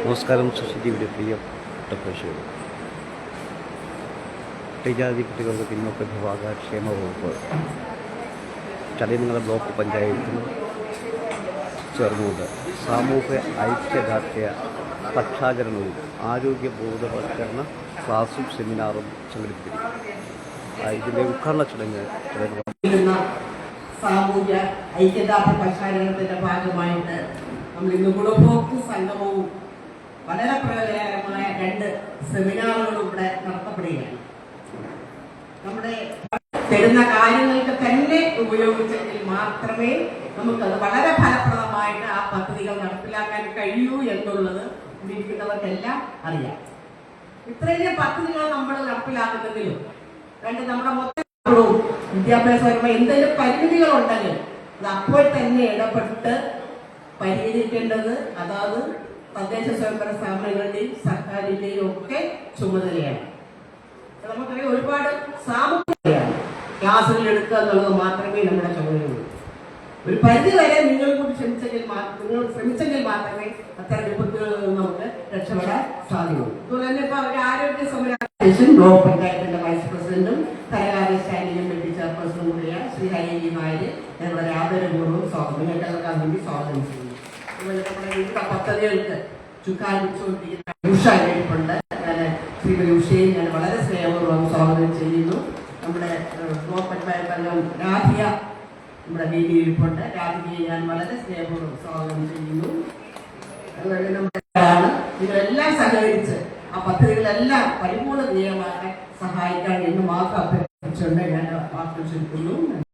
നമസ്കാരം സുശുദ്ധിയുടെ പ്രിയപ്പെട്ട പ്രേക്ഷകർ പട്ടികജാതി കുട്ടികളുടെ പിന്നോക്ക വിഭാഗ ക്ഷേമ വകുപ്പ് ചടയനങ്ങള ബ്ലോക്ക് പഞ്ചായത്തിൽ ചേർന്നുകൊണ്ട് സാമൂഹ്യ ഐക്യദാർഢ്യ പക്ഷാചരണവും ആരോഗ്യ ബോധവൽക്കരണ ക്ലാസും സെമിനാറും സംഘടിപ്പിച്ചിരിക്കും ഇതിന്റെ ഉദ്ഘാടന ചടങ്ങ് സാമൂഹ്യ ഐക്യദാർഢ്യ പക്ഷാചരണത്തിന്റെ ഭാഗമായിട്ട് നമ്മൾ ഇന്ന് ഗുണഭോക്തൃ സംഗമവും വളരെ പ്രയോജനകരമായ രണ്ട് സെമിനാറുകളും ഇവിടെ നടത്തപ്പെടുകയാണ്. നമ്മുടെ തരുന്ന കാര്യങ്ങൾക്ക് തന്നെ ഉപയോഗിച്ചെങ്കിൽ മാത്രമേ നമുക്കത് വളരെ ഫലപ്രദമായിട്ട് ആ പദ്ധതികൾ നടപ്പിലാക്കാൻ കഴിയൂ എന്നുള്ളത് ഇരിക്കുന്നവർക്കെല്ലാം അറിയാം. ഇത്രയും പദ്ധതികൾ നമ്മൾ നടപ്പിലാക്കുന്നതിലും രണ്ട് നമ്മുടെ മൊത്തം ും വിദ്യാഭ്യാസപരമായ എന്തെങ്കിലും പരിമിതികൾ ഉണ്ടെങ്കിൽ അത് അപ്പോൾ തന്നെ ഇടപെട്ട് പരിഹരിക്കേണ്ടത് അതാത് തദ്ദേശ സ്വയംഭരണ സ്ഥാപനങ്ങളുടെയും സർക്കാരിന്റെയും ഒക്കെ ചുമതലയാണ്. നമുക്കറിയാം ഒരുപാട് സാമൂഹികയാണ് ക്ലാസ്സുകൾ എടുക്കുക എന്നുള്ളത് മാത്രമേ നമ്മുടെ ചുമതലയുള്ളൂ. ഒരു പരിധി വരെ നിങ്ങൾ കൂടി ശ്രമിച്ചെങ്കിൽ നിങ്ങൾ ശ്രമിച്ചെങ്കിൽ മാത്രമേ അത്തരം വിപത്തുകളിൽ നിന്ന് നമുക്ക് രക്ഷപ്പെടാൻ സാധിക്കുള്ളൂ അതുപോലെ തന്നെ ഇപ്പൊ ഒരു ആരോഗ്യ സംരക്ഷണ ബ്ലോക്ക് പഞ്ചായത്തിന്റെ വൈസ് പ്രസിഡന്റും ധനകാര്യ സ്റ്റാൻഡിംഗ് കമ്മിറ്റി ചെയർപേഴ്സണും കൂടിയ ശ്രീ ഹരി നായർ ഞങ്ങളുടെ ആദരപൂർവം സ്വാഗതം. കേട്ടവർക്കാൻ വേണ്ടി സ്വാഗതം ചെയ്യുന്നു. അതുപോലെ നമ്മുടെ വിവിധ പദ്ധതികൾക്ക് ചുക്കാൻ വെച്ചുകൊണ്ടിരിക്കുന്ന ഉഷ ഇരിപ്പുണ്ട്. ഞാൻ ശ്രീമതി ഉഷയെ ഞാൻ വളരെ സ്നേഹപൂർവം സ്വാഗതം ചെയ്യുന്നു. നമ്മുടെ പഞ്ചായത്ത് രാധിയ നമ്മുടെ വേദിയിൽ ഇരിപ്പുണ്ട്. രാധികയെ ഞാൻ വളരെ സ്നേഹപൂർവം സ്വാഗതം ചെയ്യുന്നു. അതുപോലെ നമ്മുടെ ഇതെല്ലാം സഹകരിച്ച് ആ പദ്ധതികളെല്ലാം പരിപൂർണ വിജയമാക്കാൻ സഹായിക്കാൻ എന്ന് മാത്രം അഭ്യർത്ഥിച്ചുകൊണ്ട് ഞാൻ വാക്കുകൾ ചുരുക്കുന്നു